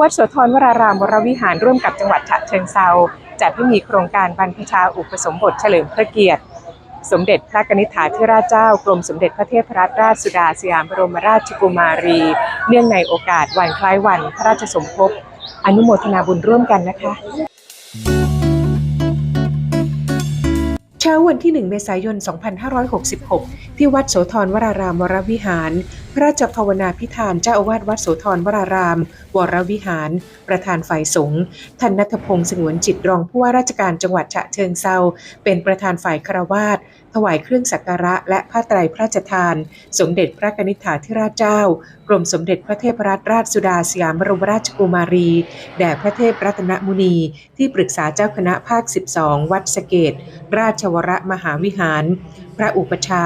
วัดโสธรวรารามวรวิหารร่วมกับจังหวัดฉะเชิงเซาจัดให้มีโครงการบรรพชาอุปสมบทเฉลิมพระเกียรติ สมเด็จพระกนิษฐาธิราชเจ้ากรมสมเด็จพระเทพรัตนราชสุดาสยามบรมราชกุมารี เนื่องในโอกาสวันคล้ายวันพระราชสมภพอนุโมทนาบุญร่วมกันนะคะเช้าวันที่ 1 เมษายน 2566 ที่วัดโสธรวรารามวรวิหาร พระราชภาวนาพิธานเจ้าอาวาสวัดโสธรวราราม วรวิหาร ประธานฝ่ายสงฆ์ท่านนัทพงศ์สงวนจิตรองผู้ว่าราชการจังหวัดฉะเชิงเซาเป็นประธานฝ่ายคารวาสถวายเครื่องสักการะและผ้าไตรพระราชทาน สมเด็จพระกนิษฐาธิราชเจ้า กรมสมเด็จพระเทพรัตนราชสุดาสยามบรมราชกุมารี แด่พระเทพรัตนมุนี ที่ปรึกษาเจ้าคณะภาค 12 วัดสเกต ราชวรมหาวิหาร พระอุปชา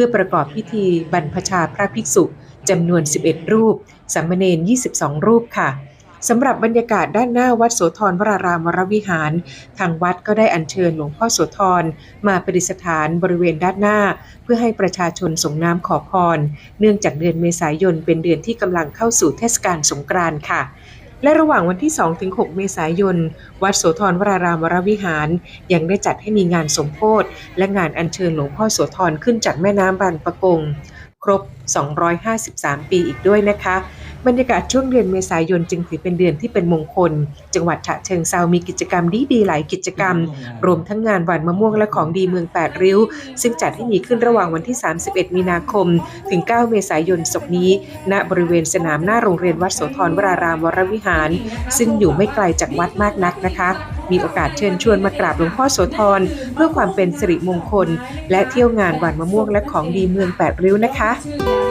พื่อประกอบพิธีบรรพชาพระภิกษุจำนวน 11 รูปสามเณร22 รูปค่ะสำหรับบรรยากาศด้านหน้าวัดโสธรวรารามวรวิหาร ทางวัดก็ได้อัญเชิญหลวงพ่อโสธรมาประดิษฐานบริเวณด้านหน้า เพื่อให้ประชาชนส่งน้ำขอพร เนื่องจากเดือนเมษายนเป็นเดือนที่กำลังเข้าสู่เทศกาลสงกรานต์ค่ะ และระหว่างวันที่ 2-6 เมษายน วัดโสธรวรารามวรวิหาร ยังได้จัดให้มีงานสมโพธิและงานอัญเชิญหลวงพ่อโสธรขึ้นจากแม่น้ำบางปะกง ครบ 253 ปีอีกด้วยนะคะ บรรยากาศช่วงเดือนเมษายนจึงถือเป็นเดือนที่เป็นมงคล จังหวัดฉะเชิงเซามีกิจกรรมดีๆหลายกิจกรรม รวมทั้งงานวันมะม่วงและของดีเมืองแปดริ้ว ซึ่งจัดให้มีขึ้นระหว่างวันที่ 31 มีนาคม ถึง 9 เมษายนศกนี้ ณบริเวณสนามหน้าโรงเรียนวัดโสธรวรารามวรวิหาร ซึ่งอยู่ไม่ไกลจากวัดมากนักนะคะ มีโอกาสเชิญชวนมากราบหลวงพ่อโสธรเพื่อความเป็นสิริมงคล และเที่ยวงานวันมะม่วงและของดีเมืองแปดริ้วนะคะ